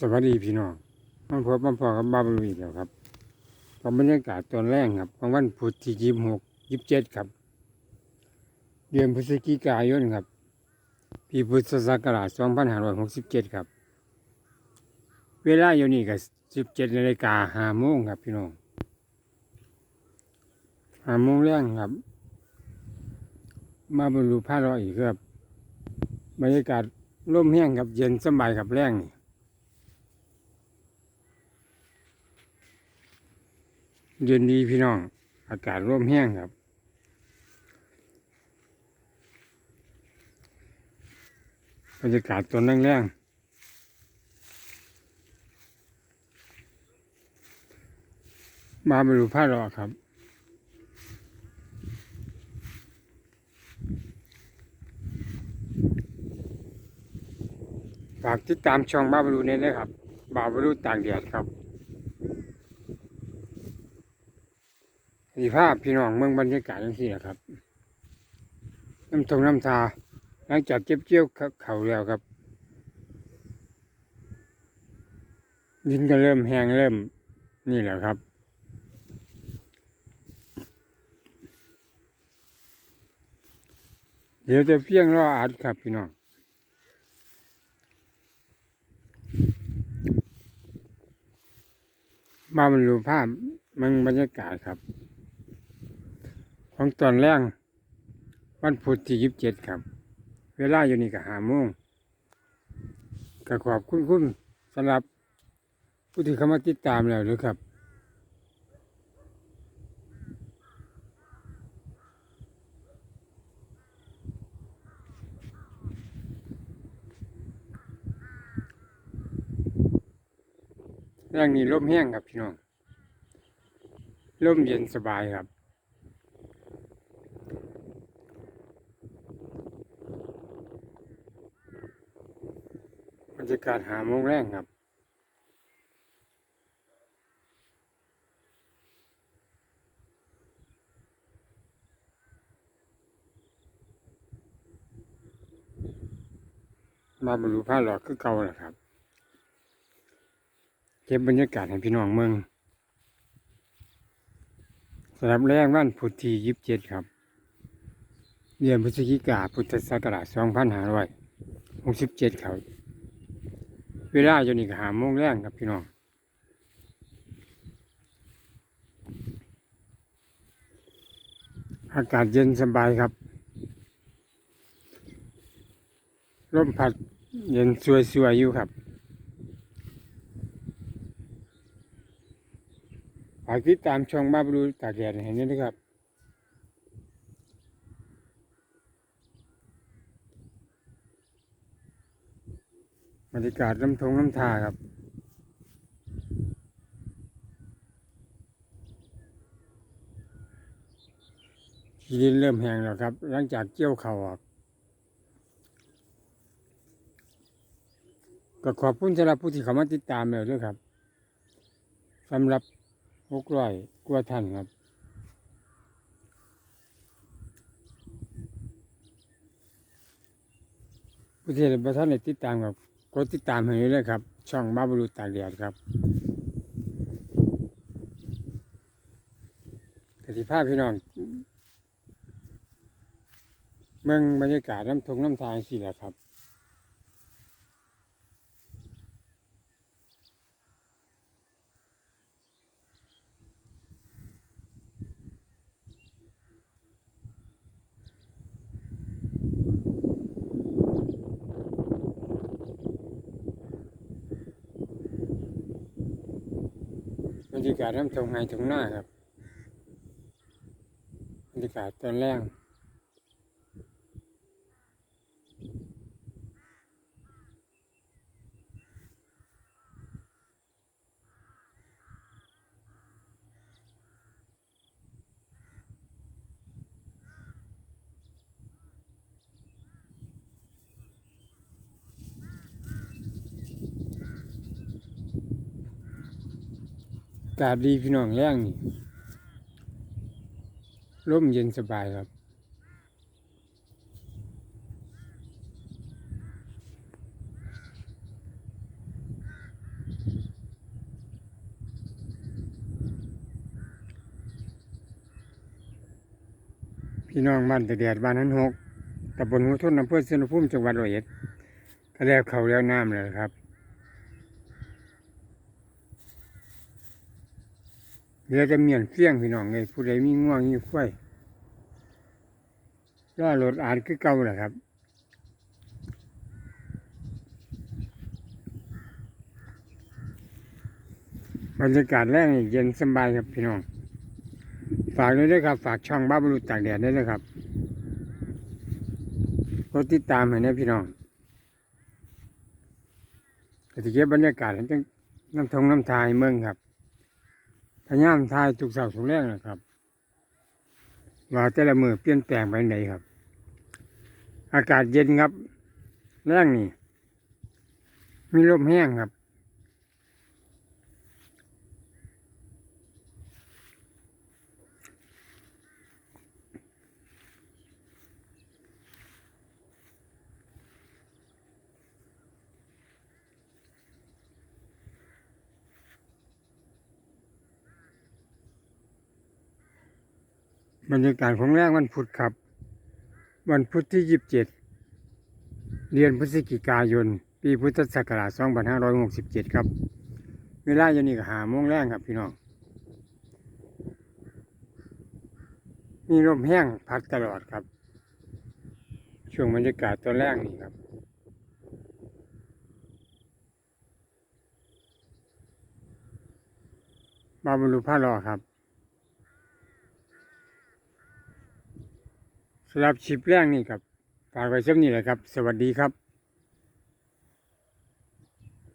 สวัสดีพี่น้องมันพบมันพอกับบ้าบลุยแล้วครับกับบรรยากาศตอนแรกครับของวันพุธที่ยี่สิบหกยี่สิบเจ็ดครับ เดือนพฤศจิกายนครับ ปีพุทธศักราชสองพันห้าร้อยหกสิบเจ็ดครับ เวลาอยู่นี่ก็สิบเจ็ดนาฬิกาห้าโมงครับ พี่น้องห้าโมงแรงครับ มาบรรลุพระรออีกครับ บรรยากาศร่มแห้งครับเย็นสบายครับแรงนี่ เย็นดีพี่น้อง อากาศร่มแห้งครับ บรรยากาศตอนแรงๆมาบรรลุพระรอครับฝากติดตามช่องบาบรูเนี่ยนะครับ บาบรูต่างแดดครับ สีภาพพี่น้องเมืองบรรยากาศอย่างที่นะครับ น้ำทงน้ำทาหลังจากเก็บเกี่ยวเขาแล้วครับดินก็เริ่มแห้งเริ่มนี่แหละครับเดี๋ยวจะเพียงรออัดครับพี่น้องมาบรรลุภาพมันบรรยากาศครับ ของตอนแรกวันพุธที่ยี่สิบเจ็ดครับ เวลาอยู่นี่ก็หาโมงก็ขอบคุณคุณสำหรับผู้ที่เข้ามาติดตามแล้วด้วยครับแรงนี้ร่มแห้งครับพี่น้องร่มเย็นสบายครับ รรยากาศหาโมงแรงครับมาบรรลุผ้าหลอดคือเก่าแหละครับ เก็บบรรยากาศให้พี่น้องเมืองสำหรับแรกวันพุธที่ยี่สิบเจ็ดครับ เดือนพฤศจิกาพุทธศักราชสองพันห้าร้อยหกสิบเจ็ดครับ เวลาอยู่นี่ก็หาโมงแรงครับพี่น้องอากาศเย็นสบายครับลมพัดเย็นสวยๆอยู่ครับฝากติดตามช่องบ้าบรูตากแดดให้ด้วยนะครับ รรยากาศน้ำทงน้ำทาครับดินเริ่มแห้งแล้วครับ หลังจากเกี่ยวเขาออกก็ขอบคุณสำหรับผู้ที่เข้ามาติดตามแล้วด้วยครับสำหรับหกร้อยกว่าท่านครับผู้ที่ประท่านติดตามกับ กดติดตามให้ด้วยครับ ช่องบ้าบรูตากแดดครับกติภาพพี่น้องเมืองบรรยากาศน้ำทงน้ำทางสิแหละครับ บรรยากาศน้ำทงไฮทงหน้าครับบรรยากาศตอนแรก กาศดีพี่น้องแรงนี่ร่มเย็นสบายครับ พี่น้องบ้านตะเดียดบ้านนั้นหกตำบลหัวทุ่นอำเภอเสนภูมิจังหวัดร้อยเอ็ดก็แล้วเขาแล้วน้ำเลยครับ เหลือจะเมียนเฟี้ยงพี่น้องเลยผู้ใดมีง่วงมีควายล่อรถอาดคือเก่าแหละครับบรรยากาศแรงนี่เย็นสบายครับพี่น้อง ฝากด้วยนะครับ ฝากช่องบ้าบรุษตากแดดด้วยนะครับกดติดตามให้นะพี่น้องก็จะเก็บบรรยากาศให้งน้ำทงน้ำทายเมืองครับ พยายามทายทุกสาวทุกแรกนะครับว่าแต่ละมือเปลี่ยนแปลงไปไหนครับ อากาศเย็นครับ แรงนี่มีลมแห้งครับ บรรยากาศของแรกวันพุธครับ วันพุธที่ยี่สิบเจ็ดเดือนพฤศจิกายน ปีพุทธศักราช2567 ครับ เวลาอยู่นี่ก็หาโมงแรงครับพี่น้อง มีลมแห้งพัดตลอดครับ ช่วงบรรยากาศตอนแรกนี่ครับมาบรรลุผ้ารอครับ สำหรับชิปแรกนี่ครับฝากไว้สักนี้แหละครับ สวัสดีครับ